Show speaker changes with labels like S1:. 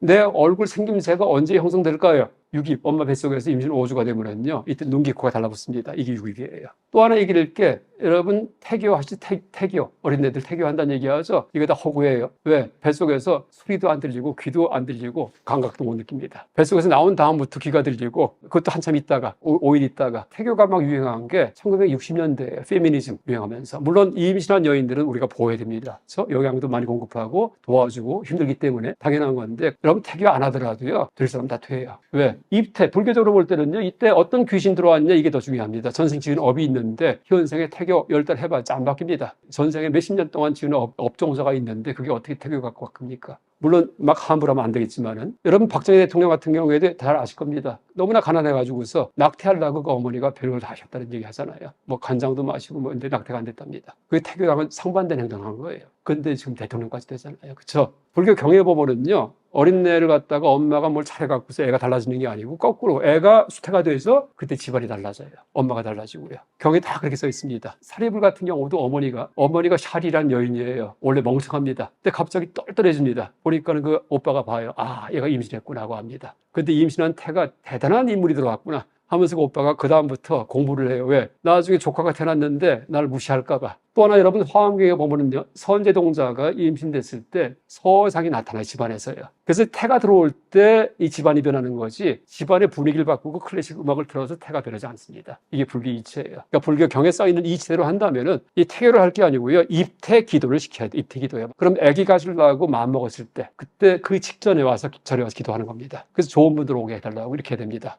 S1: 내 얼굴 생김새가 언제 형성될까요? 6입, 엄마 뱃속에서 임신 5주가 되면은요, 이때 눈기, 코가 달라붙습니다. 이게 6입이에요. 또 하나 얘기를 게, 여러분, 태교하시, 태, 태교. 어린애들 태교한다는 얘기하죠? 이게 다 허구예요. 왜? 뱃속에서 소리도 안 들리고, 귀도 안 들리고, 감각도 못 느낍니다. 뱃속에서 나온 다음부터 귀가 들리고, 그것도 한참 있다가, 5, 일 있다가, 태교가 막 유행한 게 1960년대에 페미니즘 유행하면서, 물론 이 임신한 여인들은 우리가 보호해야 됩니다. 그래서 영양도 많이 공급하고, 도와주고, 힘들기 때문에 당연한 건데, 여러분 태교 안 하더라도요, 될 사람 다 돼요. 왜? 입태, 불교적으로 볼 때는요, 이때 어떤 귀신 들어왔냐, 이게 더 중요합니다. 전생 지은 업이 있는데, 현생에 태교 열 달 해봤자 안 바뀝니다. 전생에 몇십 년 동안 지은 업, 업종사가 있는데, 그게 어떻게 태교 갖고 바뀝니까? 물론 막 함부로 하면 안 되겠지만은 여러분 박정희 대통령 같은 경우에도 잘 아실 겁니다. 너무나 가난해 가지고서 낙태하려고 그 어머니가 별걸 다 하셨다는 얘기 하잖아요. 뭐 간장도 마시고 뭐 근데 낙태가 안 됐답니다. 그게 태교랑은 상반된 행동한 거예요. 근데 지금 대통령까지 되잖아요. 그쵸? 불교 경에 보면은요. 어린애를 갖다가 엄마가 뭘 잘해갖고서 애가 달라지는 게 아니고 거꾸로 애가 수태가 돼서 그때 집안이 달라져요. 엄마가 달라지고요. 경에 다 그렇게 써 있습니다. 사리불 같은 경우도 어머니가 어머니가 샤리란 여인이에요. 원래 멍청합니다. 근데 갑자기 똘똘해집니다. 보니까는 그 오빠가 봐요. 아, 얘가 임신했구나 하고 합니다. 근데 임신한 태가 대단한 인물이 들어왔구나. 하면서 그 오빠가 그 다음부터 공부를 해요. 왜? 나중에 조카가 태어났는데 나를 무시할까봐. 또 하나 여러분 화엄경에 보면은요, 선제동자가 임신됐을 때 서상이 나타나요, 집안에서요. 그래서 태가 들어올 때 이 집안이 변하는 거지, 집안의 분위기를 바꾸고 클래식 음악을 틀어서 태가 변하지 않습니다. 이게 불교 이치예요. 그러니까 불교 경에 써 있는 이치대로 한다면은 이 태교를 할 게 아니고요, 입태 기도를 시켜야 돼, 입태 기도예요. 그럼 아기 가지려고 마음 먹었을 때, 그때 그 직전에 와서 절에 와서 기도하는 겁니다. 그래서 좋은 분들 오게 해달라고 이렇게 됩니다.